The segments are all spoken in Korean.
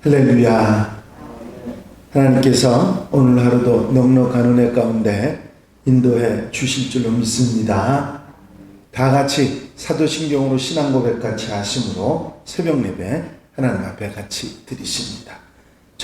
할렐루야. 하나님께서 오늘 하루도 넉넉한 은혜 가운데 인도해 주실 줄로 믿습니다. 다 같이 사도신경으로 신앙 고백 같이 하심으로 새벽 예배 하나님 앞에 같이 드리십니다.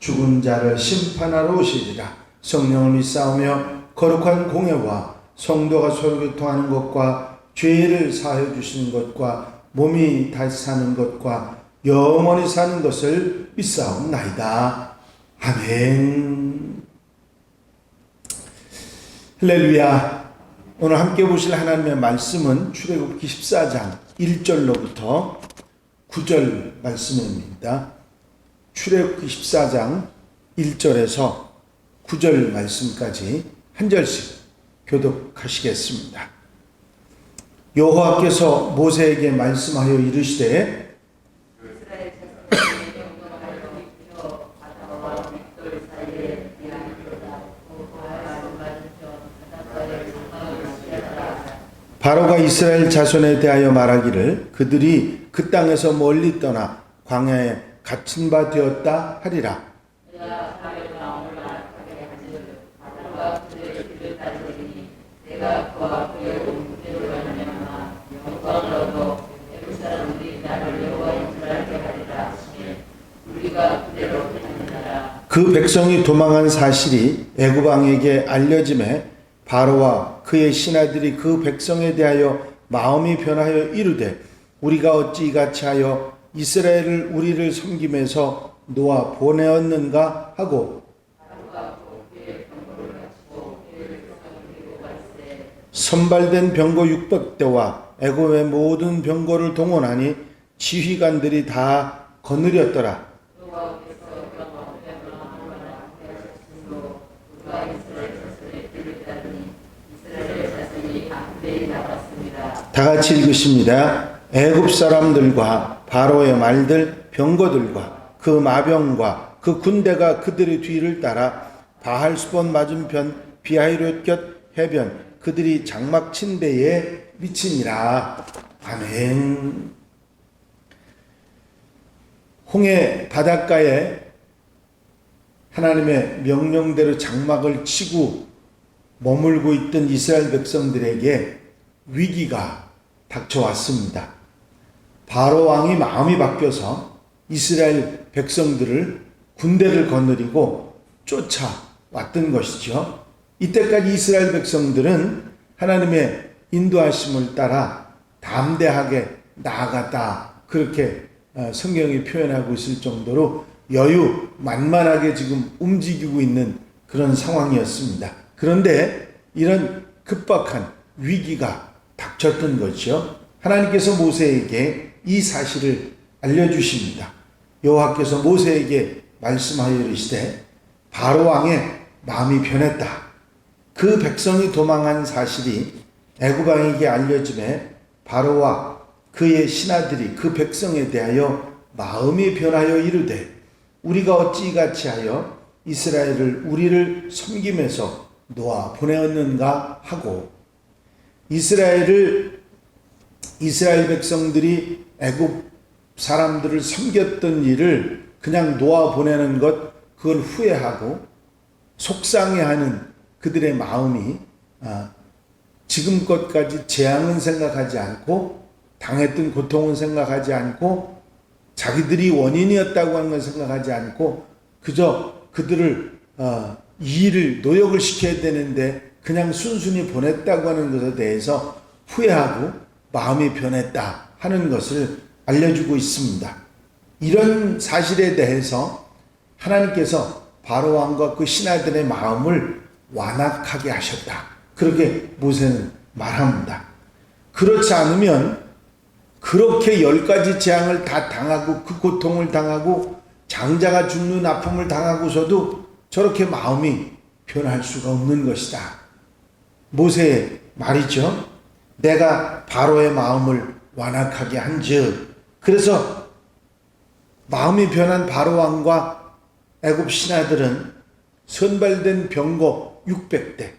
죽은 자를 심판하러 오시리라 성령을 믿사오며 거룩한 공예와 성도가 서로 교통하는 것과 죄를 사하여 주시는 것과 몸이 다시 사는 것과 영원히 사는 것을 믿사옵나이다. 아멘. 할렐루야. 오늘 함께 보실 하나님의 말씀은 출애굽기 14장 1절로부터 9절 말씀입니다. 출애굽기 14장 1절에서 9절 말씀까지 한 절씩 교독하시겠습니다. 여호와께서 모세에게 말씀하여 이르시되 바로가 이스라엘 자손에 대하여 말하기를 그들이 그 땅에서 멀리 떠나 광야에 갇힌 바 되었다 하리라. 그 백성이 도망한 사실이 애굽 왕에게 알려짐에 바로와 그의 신하들이 그 백성에 대하여 마음이 변하여 이르되 우리가 어찌 이같이 하여 이스라엘을 우리를 섬김에서 놓아 보내었는가 하고 선발된 병거 600대와 애굽의 모든 병거를 동원하니 지휘관들이 다 거느렸더라. 다 같이 읽으십니다. 애굽 사람들과 바로의 말들 병거들과 그 마병과 그 군대가 그들의 뒤를 따라 바할 수본 맞은편 비하이롯 곁 해변 그들이 장막 친 데에 미치니라. 아멘. 홍해 바닷가에 하나님의 명령대로 장막을 치고 머물고 있던 이스라엘 백성들에게 위기가 닥쳐왔습니다. 바로 왕이 마음이 바뀌어서 이스라엘 백성들을 군대를 거느리고 쫓아왔던 것이죠. 이때까지 이스라엘 백성들은 하나님의 인도하심을 따라 담대하게 나아갔다. 그렇게 어, 성경이 표현하고 있을 정도로 여유 만만하게 지금 움직이고 있는 그런 상황이었습니다. 그런데 이런 급박한 위기가 닥쳤던 것이죠. 하나님께서 모세에게 이 사실을 알려주십니다. 여호와께서 모세에게 말씀하여 이르시되 바로 왕의 마음이 변했다. 그 백성이 도망한 사실이 애굽 왕에게 알려짐에 바로와 그의 신하들이 그 백성에 대하여 마음이 변하여 이르되 우리가 어찌 이같이 하여 이스라엘을 우리를 섬김에서 놓아 보내었는가 하고 이스라엘을 이스라엘 백성들이 애굽 사람들을 섬겼던 일을 그냥 놓아 보내는 것 그걸 후회하고 속상해하는 그들의 마음이 아, 지금껏까지 재앙은 생각하지 않고 당했던 고통은 생각하지 않고 자기들이 원인이었다고 하는 걸 생각하지 않고 그저 그들을 어, 이 일을 노역을 시켜야 되는데 그냥 순순히 보냈다고 하는 것에 대해서 후회하고 마음이 변했다 하는 것을 알려주고 있습니다. 이런 사실에 대해서 하나님께서 바로 왕과 그 신하들의 마음을 완악하게 하셨다. 그렇게 모세는 말합니다. 그렇지 않으면 그렇게 열 가지 재앙을 다 당하고 그 고통을 당하고 장자가 죽는 아픔을 당하고서도 저렇게 마음이 변할 수가 없는 것이다. 모세의 말이죠. 내가 바로의 마음을 완악하게 한즉 그래서 마음이 변한 바로 왕과 애굽 신하들은 선발된 병거 600대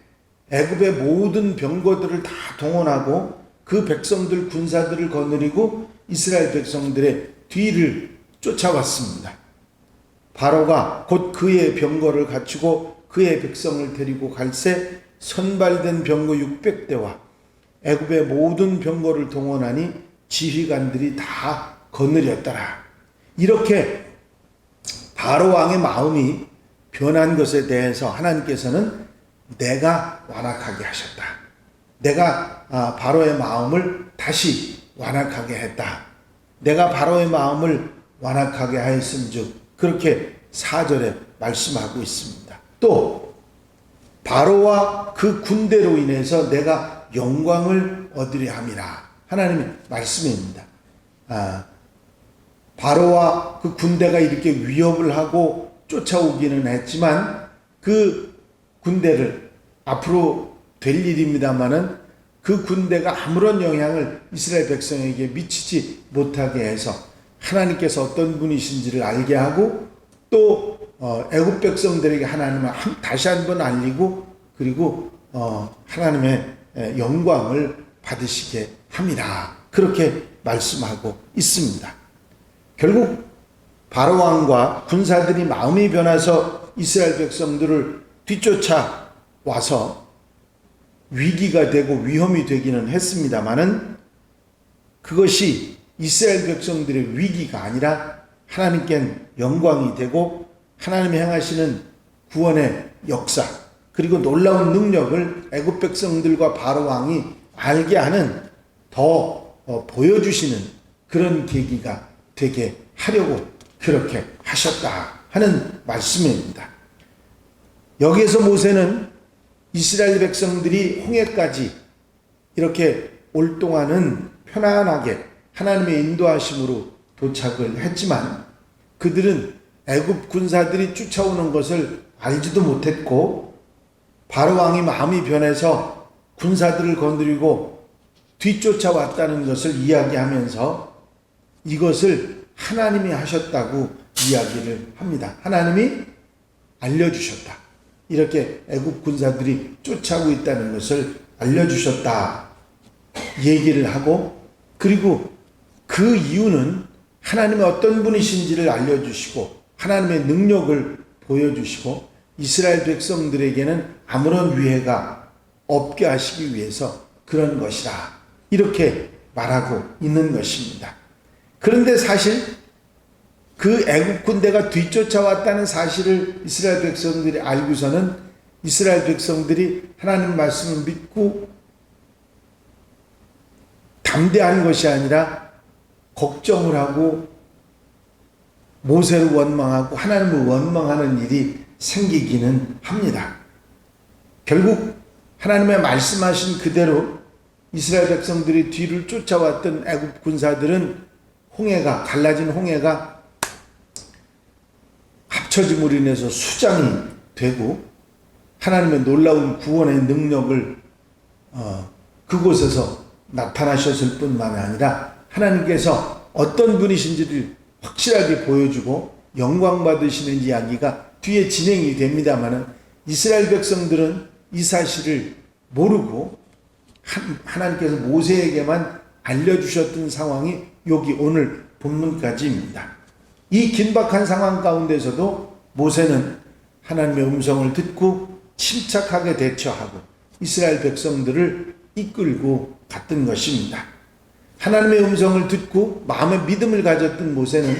애굽의 모든 병거들을 다 동원하고 그 백성들 군사들을 거느리고 이스라엘 백성들의 뒤를 쫓아왔습니다. 바로가 곧 그의 병거를 갖추고 그의 백성을 데리고 갈새 선발된 병거 600대와 애굽의 모든 병거를 동원하니 지휘관들이 다 거느렸더라. 이렇게 바로 왕의 마음이 변한 것에 대해서 하나님께서는 내가 완악하게 하셨다. 내가 아, 바로의 마음을 다시 완악하게 했다. 내가 바로의 마음을 완악하게 하였음즉 그렇게 사절에 말씀하고 있습니다. 또 바로와 그 군대로 인해서 내가 영광을 얻으려 함이라 하나님의 말씀입니다. 아, 바로와 그 군대가 이렇게 위협을 하고 쫓아오기는 했지만 그 군대를 앞으로 될 일입니다만은 그 군대가 아무런 영향을 이스라엘 백성에게 미치지 못하게 해서 하나님께서 어떤 분이신지를 알게 하고 또 어, 애굽 백성들에게 하나님을 한, 다시 한번 알리고 그리고 어, 하나님의 에, 영광을 받으시게 합니다. 그렇게 말씀하고 있습니다. 결국 바로 왕과 군사들이 마음이 변해서 이스라엘 백성들을 뒤쫓아 와서 위기가 되고 위험이 되기는 했습니다만은 그것이 이스라엘 백성들의 위기가 아니라 하나님께 영광이 되고 하나님이 행하시는 구원의 역사 그리고 놀라운 능력을 애굽 백성들과 바로 왕이 알게 하는 더 어, 보여주시는 그런 계기가 되게 하려고 그렇게 하셨다 하는 말씀입니다. 여기에서 모세는 이스라엘 백성들이 홍해까지 이렇게 올 동안은 편안하게 하나님의 인도하심으로 도착을 했지만 그들은 애굽 군사들이 쫓아오는 것을 알지도 못했고 바로 왕이 마음이 변해서 군사들을 건드리고 뒤쫓아왔다는 것을 이야기하면서 이것을 하나님이 하셨다고 이야기를 합니다. 하나님이 알려주셨다. 이렇게 애굽 군사들이 쫓아오고 있다는 것을 알려주셨다. 얘기를 하고 그리고 그 이유는 하나님의 어떤 분이신지를 알려주시고 하나님의 능력을 보여주시고 이스라엘 백성들에게는 아무런 위해가 없게 하시기 위해서 그런 것이라 이렇게 말하고 있는 것입니다. 그런데 사실 그 애국 군대가 뒤쫓아왔다는 사실을 이스라엘 백성들이 알고서는 이스라엘 백성들이 하나님 말씀을 믿고 담대한 것이 아니라 걱정을 하고 모세를 원망하고 하나님을 원망하는 일이 생기기는 합니다. 결국 하나님의 말씀하신 그대로 이스라엘 백성들이 뒤를 쫓아왔던 애굽 군사들은 홍해가 갈라진 홍해가 합쳐짐으로 인해서 수장이 되고 하나님의 놀라운 구원의 능력을 어, 그곳에서 나타나셨을 뿐만 아니라 하나님께서 어떤 분이신지를 확실하게 보여주고 영광 받으시는 이야기가 뒤에 진행이 됩니다만은 이스라엘 백성들은 이 사실을 모르고 하나님께서 모세에게만 알려주셨던 상황이 여기 오늘 본문까지입니다. 이 긴박한 상황 가운데서도 모세는 하나님의 음성을 듣고 침착하게 대처하고 이스라엘 백성들을 이끌고 갔던 것입니다. 하나님의 음성을 듣고 마음의 믿음을 가졌던 모세는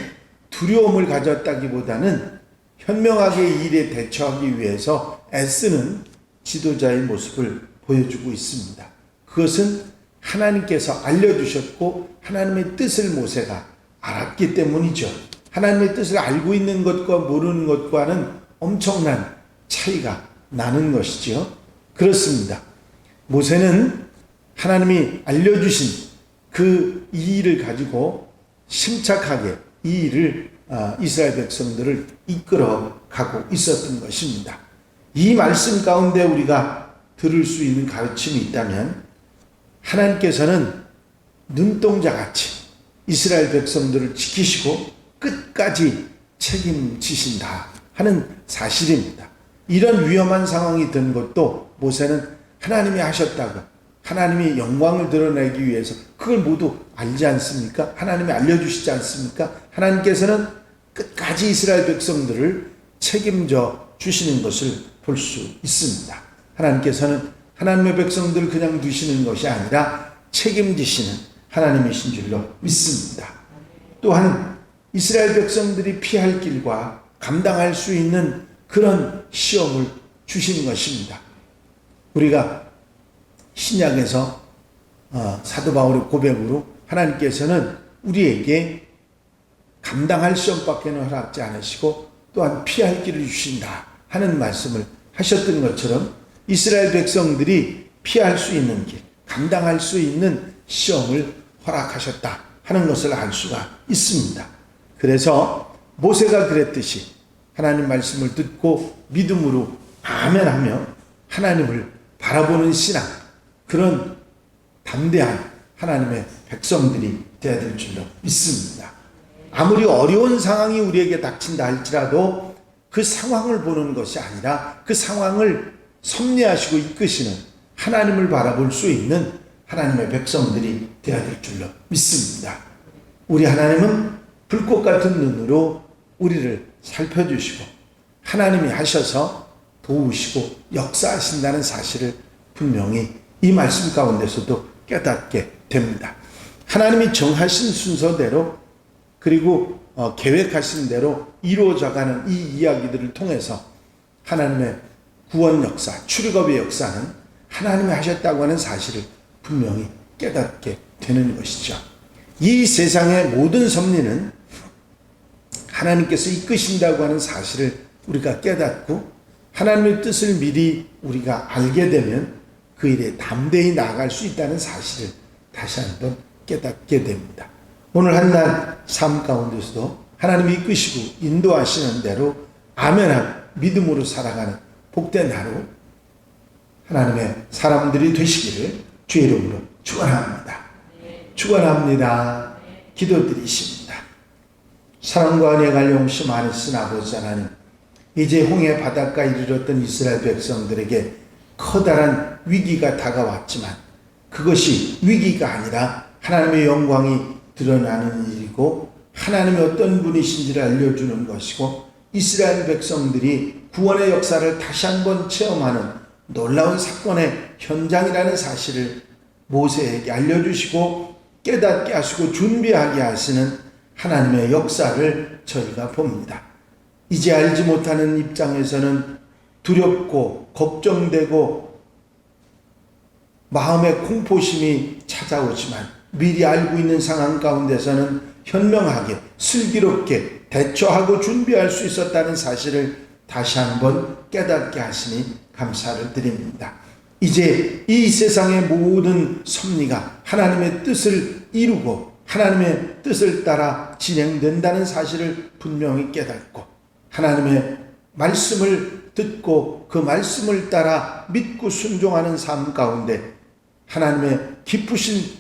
두려움을 가졌다기보다는 현명하게 일에 대처하기 위해서 애쓰는 지도자의 모습을 보여주고 있습니다. 그것은 하나님께서 알려주셨고 하나님의 뜻을 모세가 알았기 때문이죠. 하나님의 뜻을 알고 있는 것과 모르는 것과는 엄청난 차이가 나는 것이지요. 그렇습니다. 모세는 하나님이 알려주신 그이 일을 가지고 심착하게 이 일을 아, 이스라엘 백성들을 이끌어 가고 있었던 것입니다. 이 말씀 가운데 우리가 들을 수 있는 가르침이 있다면 하나님께서는 눈동자 같이 이스라엘 백성들을 지키시고 끝까지 책임지신다 하는 사실입니다. 이런 위험한 상황이 든 것도 모세는 하나님이 하셨다고 하나님이 영광을 드러내기 위해서 그걸 모두 알지 않습니까? 하나님이 알려주시지 않습니까? 하나님께서는 끝까지 이스라엘 백성들을 책임져 주시는 것을 볼 수 있습니다. 하나님께서는 하나님의 백성들을 그냥 두시는 것이 아니라 책임지시는 하나님이신 줄로 믿습니다. 또한 이스라엘 백성들이 피할 길과 감당할 수 있는 그런 시험을 주시는 것입니다. 우리가 신약에서 어, 사도 바울의 고백으로 하나님께서는 우리에게 감당할 시험밖에는 허락지 않으시고 또한 피할 길을 주신다 하는 말씀을 하셨던 것처럼 이스라엘 백성들이 피할 수 있는 길, 감당할 수 있는 시험을 허락하셨다 하는 것을 알 수가 있습니다. 그래서 모세가 그랬듯이 하나님 말씀을 듣고 믿음으로 아멘하며 하나님을 바라보는 신앙 그런 담대한 하나님의 백성들이 되어야 될 줄로 믿습니다. 아무리 어려운 상황이 우리에게 닥친다 할지라도 그 상황을 보는 것이 아니라 그 상황을 섭리하시고 이끄시는 하나님을 바라볼 수 있는 하나님의 백성들이 되어야 될 줄로 믿습니다. 우리 하나님은 불꽃 같은 눈으로 우리를 살펴주시고 하나님이 하셔서 도우시고 역사하신다는 사실을 분명히 이 말씀 가운데서도 깨닫게 됩니다. 하나님이 정하신 순서대로 그리고 어, 계획하신 대로 이루어져가는 이 이야기들을 통해서 하나님의 구원 역사, 출애굽의 역사는 하나님이 하셨다고 하는 사실을 분명히 깨닫게 되는 것이죠. 이 세상의 모든 섭리는 하나님께서 이끄신다고 하는 사실을 우리가 깨닫고 하나님의 뜻을 미리 우리가 알게 되면 그 일에 담대히 나아갈 수 있다는 사실을 다시 한번 깨닫게 됩니다. 오늘 한 날 삶 가운데서도 하나님이 이끄시고 인도하시는 대로 아멘한 믿음으로 살아가는 복된 하루 하나님의 사람들이 되시기를 주의 이름으로 축원합니다. 축원합니다. 기도드리십니다. 사랑과 은혜가 용시 많으신 아버지 하나님 이제 홍해 바닷가에 이르렀던 이스라엘 백성들에게 커다란 위기가 다가왔지만 그것이 위기가 아니라 하나님의 영광이 드러나는 일이고 하나님이 어떤 분이신지를 알려주는 것이고 이스라엘 백성들이 구원의 역사를 다시 한번 체험하는 놀라운 사건의 현장이라는 사실을 모세에게 알려주시고 깨닫게 하시고 준비하게 하시는 하나님의 역사를 저희가 봅니다. 이제 알지 못하는 입장에서는 두렵고 걱정되고 마음의 공포심이 찾아오지만 미리 알고 있는 상황 가운데서는 현명하게 슬기롭게 대처하고 준비할 수 있었다는 사실을 다시 한번 깨닫게 하시니 감사를 드립니다. 이제 이 세상의 모든 섭리가 하나님의 뜻을 이루고 하나님의 뜻을 따라 진행된다는 사실을 분명히 깨닫고 하나님의 말씀을 듣고 그 말씀을 따라 믿고 순종하는 삶 가운데 하나님의 기쁘신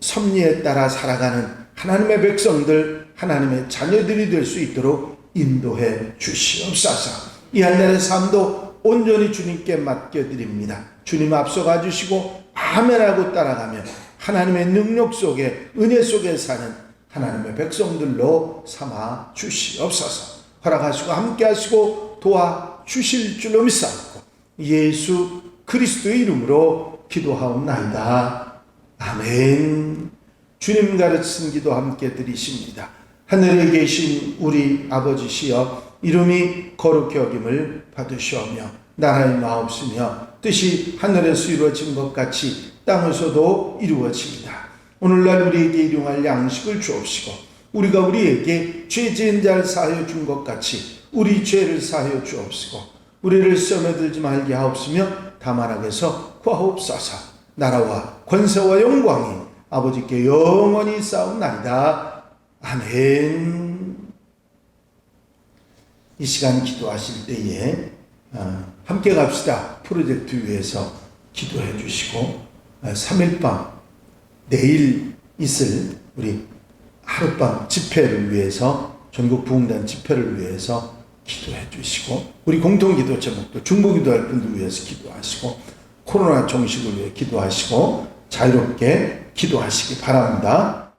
섭리에 따라 살아가는 하나님의 백성들, 하나님의 자녀들이 될 수 있도록 인도해 주시옵소서. 이 한날의 삶도 온전히 주님께 맡겨드립니다. 주님 앞서가 주시고 아멘하고 따라가며 하나님의 능력 속에 은혜 속에 사는 하나님의 백성들로 삼아 주시옵소서. 허락하시고 함께 하시고 도와 주실 줄로 믿사옵고 예수 그리스도의 이름으로 기도하옵나이다. 아멘. 주님 가르친 기도 함께 드리십니다. 하늘에 계신 우리 아버지시여 이름이 거룩히 여김을 받으시오며 나라의 마옵시며 뜻이 하늘에서 이루어진 것 같이 땅에서도 이루어집니다. 오늘날 우리에게 일용할 양식을 주옵시고 우리가 우리에게 죄 지은 자를 사하여 준 것 같이 우리 죄를 사하여 주옵시고 우리를 시험에 들지 말게 하옵시며 다만하게서 구하옵소서. 나라와 권세와 영광이 아버지께 영원히 싸움나이다. 아멘. 이 시간 기도하실 때에 어, 함께 갑시다. 프로젝트 위해서 기도해 주시고 어, 3일 밤 내일 있을 우리 하룻밤 집회를 위해서 전국 부흥단 집회를 위해서 기도해 주시고 우리 공동 기도 제목도 중보 기도할 분들 위해서 기도하시고 코로나 종식을 위해 기도하시고 자유롭게 기도하시기 바랍니다.